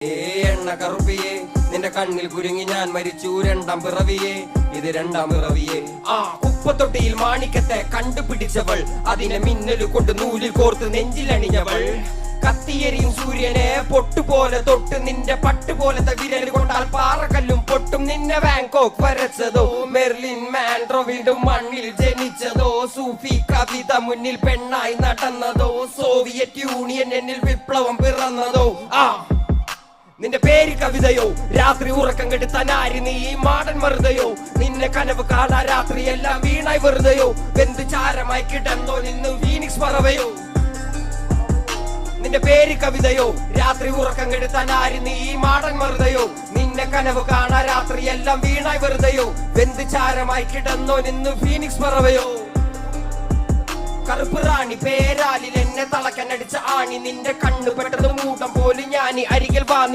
എണ്ണ കറുപ്പിയെ നിന്റെ കണ്ണിൽ കുരുങ്ങി ഞാൻ മരിച്ചു രണ്ടാം പിറവിയെ. ഇത് രണ്ടാം പിറവിയെ. ആ കുപ്പത്തൊട്ടിയിൽ മാണിക്കത്തെ കണ്ടുപിടിച്ചവൾ അതിനെ മിന്നൽ കൊണ്ട് നൂലിൽ കോർത്ത് നെഞ്ചിലണിഞ്ഞവൾ കത്തിയരിയും സൂര്യനെ പൊട്ടുപോലെ തൊട്ട് നിന്റെ പട്ടുപോലത്തെ വിരൽ കൊണ്ടാൽ പാറക്കല്ലും പൊട്ടും. നിന്നെ ബാങ്കോക്ക് വരച്ചതോ മെർലിൻ മാൻഡ്രോ വീണ്ടും മണ്ണിൽ ജനിച്ചതോ സൂഫി കവിത മുന്നിൽ പെണ്ണായി നടന്നതോ സോവിയറ്റ് യൂണിയൻ എന്നിൽ വിപ്ലവം പിറന്നതോ. ആ നിന്റെ പേര് കവിതയോ? രാത്രി ഉറക്കം കെടുത്താൻ ആര് നീ? ഈ മാടൻ വെറുതെയോ നിന്നെ കനവ് കാണാ രാത്രി എല്ലാം വീണായി വെറുതെയോ? എന്ത് ചാരമായി കിടന്നോ നിന്ന് ഫീനിക്സ് പറവയോ? നിന്റെ പേര് കവിതയോ? രാത്രി ഉറക്കം കെടുത്താൻ ആര് നീ? ഈ മാടൻ വെറുതെയോ നിന്നെ കനവ് കാണാ രാത്രി എല്ലാം വീണായി വെറുതെയോ? എന്ത് ചാരമായി കിടന്നോ നിന്ന് ഫീനിക്സ് പറവയോ? കറുപ്പ് റാണി പേരാലിൽ എന്നെ തളക്കനടിച്ച ആണി. നിന്റെ കണ്ണു പെട്ടത് മൂടം പോലും ഞാൻ അരികിൽ വാ നീ